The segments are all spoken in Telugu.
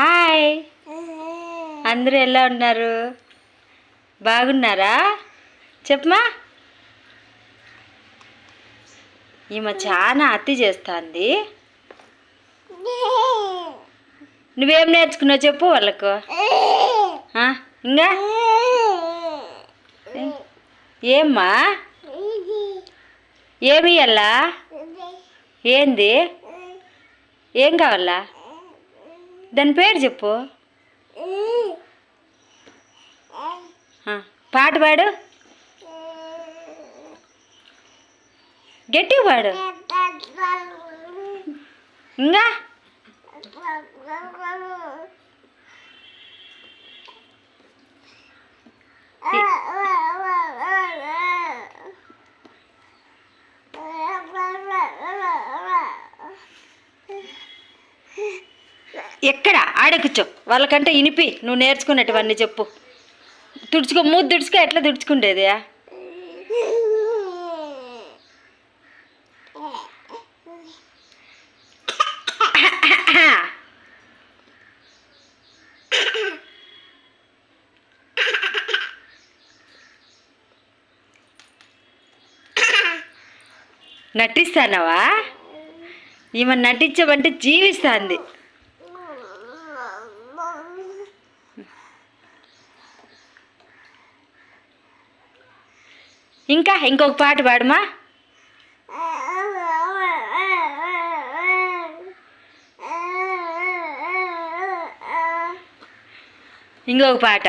హాయ్. అందరూ ఎలా ఉన్నారు? బాగున్నారా? చెప్పమా ఈమె చాలా అతి చేస్తుంది. నువ్వేం నేర్చుకున్నావు చెప్పు వాళ్ళకు. ఇంకా? ఏమ్మా? ఏమి ఏంది? ఏం కావాలా? దాని పేరు చెప్పు. పాట పాడు. గట్టి పాడు. ఇంకా? ఎక్కడ? ఆడ వాళ్ళకంటే ఇనిపి. నువ్వు నేర్చుకున్నట్టువన్నీ చెప్పు. తుడుచుకో. మూడు తుడుచుకో. ఎట్లా తుడుచుకుండేది? నటిస్తానవా? ఈమె నటించమంటే జీవిస్తాంది. ఇంకా ఇంకొక పాట పాడమా? ఇంకొక పాట.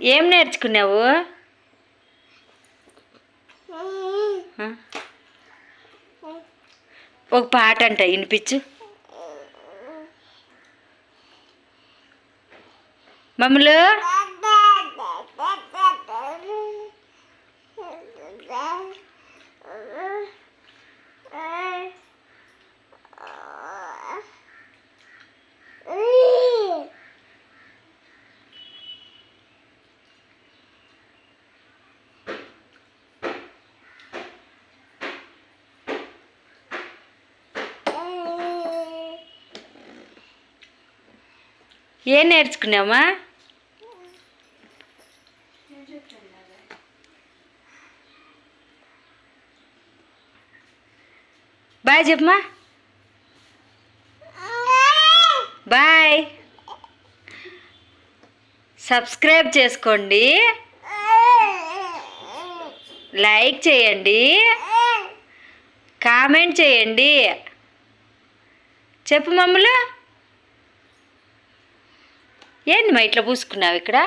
ఏం నేర్చుకున్నావు? ఒక పాట అంట వినిపించు. మమ్మలు? ఏం నేర్చుకున్నామా బాయ్ చెప్పమా బాయ్. సబ్స్క్రైబ్ చేసుకోండి. లైక్ చేయండి. కామెంట్ చేయండి. చెప్పు మమ్మల్ని ఏంది మా ఇట్లా పూసుకున్నావు ఇక్కడ?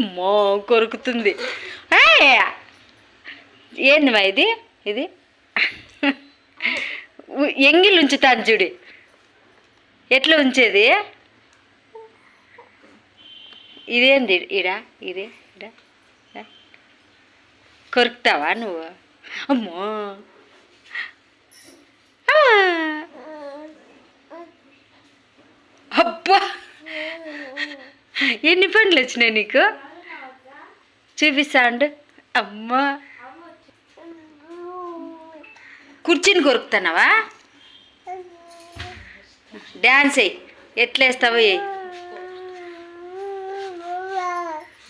అమ్మో కొరుకుతుంది. ఏంది మా ఇది? ఇది? ఎంగిల్ ఉంచుతాను చూడి. ఎట్లా ఉంచేది? ఇదేంది ఇడ? ఇదే? ఇడ? కొరుకుతావా నువ్వు? అమ్మో! అబ్బా! ఎన్ని పండ్లు వచ్చినాయి నీకు? చూపిస్తా అండు అమ్మా. కుర్చీని కొరుకుతున్నావా? డ్యాన్స్ వేయి ఎట్లా వేస్తావో బువా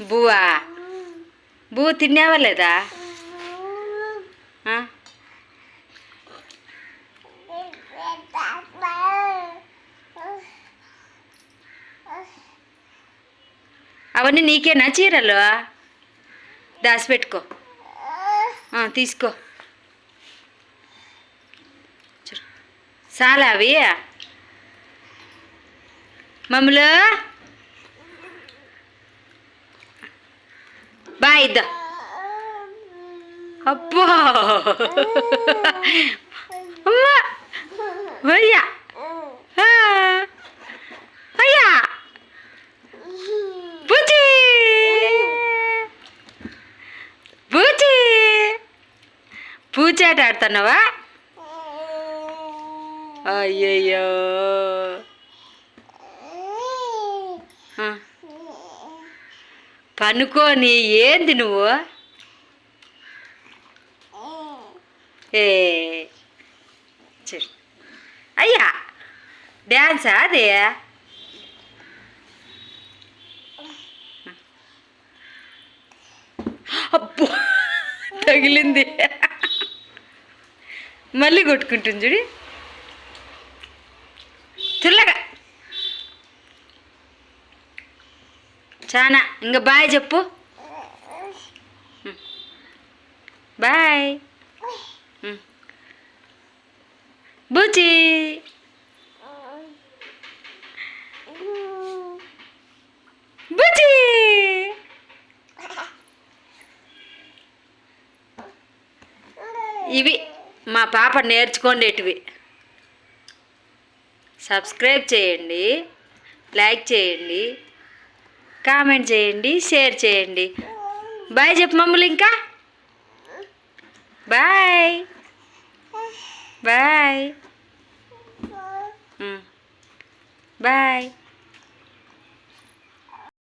బువ్వా? బువ్వ తిన్నావా లేదా? అవన్నీ నీకేనా చీరలు? దాచిపెట్టుకో. ఆ, తీసుకో. చాలా అవి? మమ్మలు? బాయ్ ఇద్దా. అబ్బా. అమ్మా. అయ్యా ఆట ఆడుతున్నావా? అయ్యయ్యో. పనుకోని ఏంది నువ్వు? ఏ. అయ్యా. డ్యాన్సా అది? అబ్బో. తగిలింది. మళ్ళీ కొట్టుకుంటుంది చూడి. తెల్లగా చాలా ఇంకా బాయ్ చెప్పు. బాయ్. బుజ్జి బుజ్జి ఇవి మా పాప నేర్చుకోండేటివి. సబ్స్క్రైబ్ చేయండి లైక్ చేయండి కామెంట్ చేయండి షేర్ చేయండి. బాయ్ చెప్పు మమ్మల్ని ఇంకా. Bye bye bye